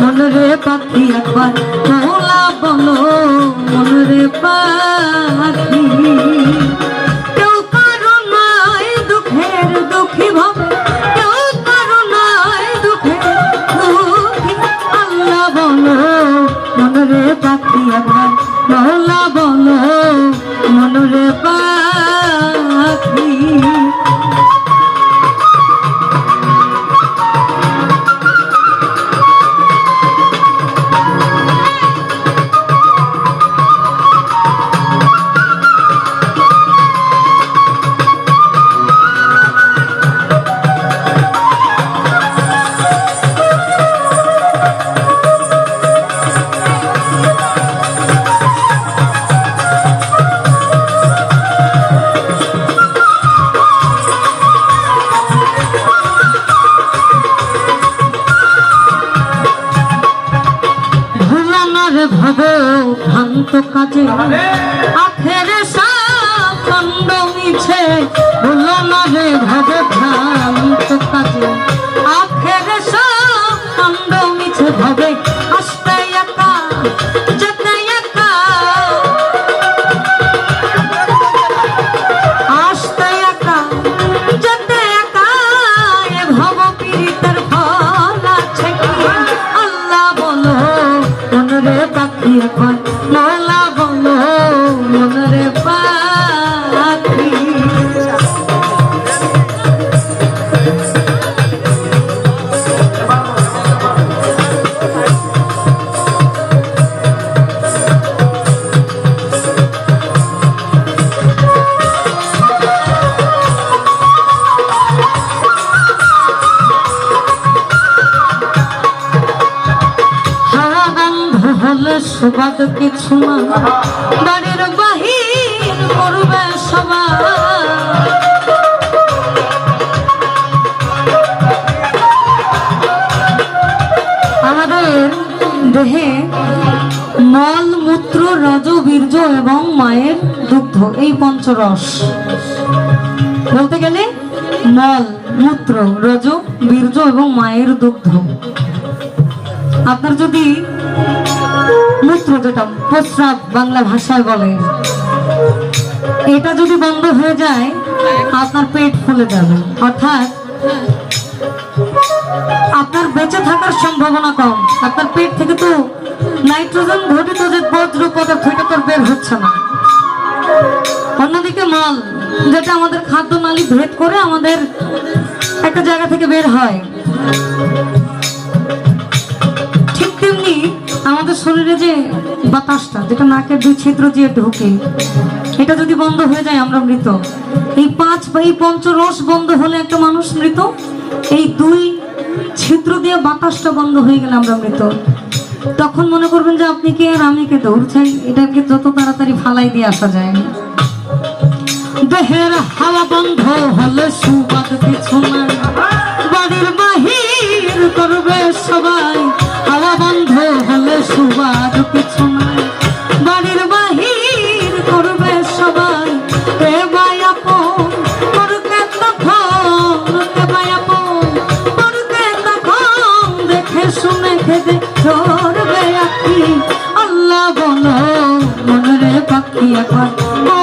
মন রে পাখি একবার মোলা বলো মন পাখি। ভুলানোর ভাব ভ্রান্ত কাজে। আখের সাফল্য মিছে ভুলানোর ভাব ভ্রান্ত কাজে। পাখি এখন মালা হলে সুবাদ কিছু না। বাড়ির বাহির করবে আমাদের দেহে মল মূত্র রজ বীর্য এবং মায়ের দুগ্ধ, এই পঞ্চরস। বলতে গেলে মল মূত্র রজ বীর্য এবং মায়ের দুগ্ধ। আপনার যদি প্রস্রাব বাংলা ভাষায় বলে। এটা যদি বন্ধ হয়ে যায়, আপনার পেট ফুলে যাবে। অর্থাৎ, আপনার বেঁচে থাকার সম্ভাবনা কম। আপনার পেট থেকে তো নাইট্রোজেন ঘটিত যে বজ্র পদার্থ, এটা বের হচ্ছে না। অন্যদিকে মল, যেটা আমাদের খাদ্য নালী ভেদ করে আমাদের একটা জায়গা থেকে বের হয়। আমাদের শরীরে যে বাতাসটা, যেটা নাকের দুই ছিদ্র দিয়ে ঢোকে, এটা যদি বন্ধ হয়ে যায় আমরা মৃত। এই পাঁচ বা এই পঞ্চরস বন্ধ হলে একটা মানুষ মৃত। এই দুই ছিদ্র দিয়ে বাতাসটা বন্ধ হয়ে গেলে আমরা মৃত। তখন মনে করবেন যে আপনি কে আর আমি কে দৌড় চাই এটাকে যত তাড়াতাড়ি ফালাই দিয়ে আসা যায় দেহের হাওয়া বন্ধ হলে সুবাদ কিছু নাই। কি এখন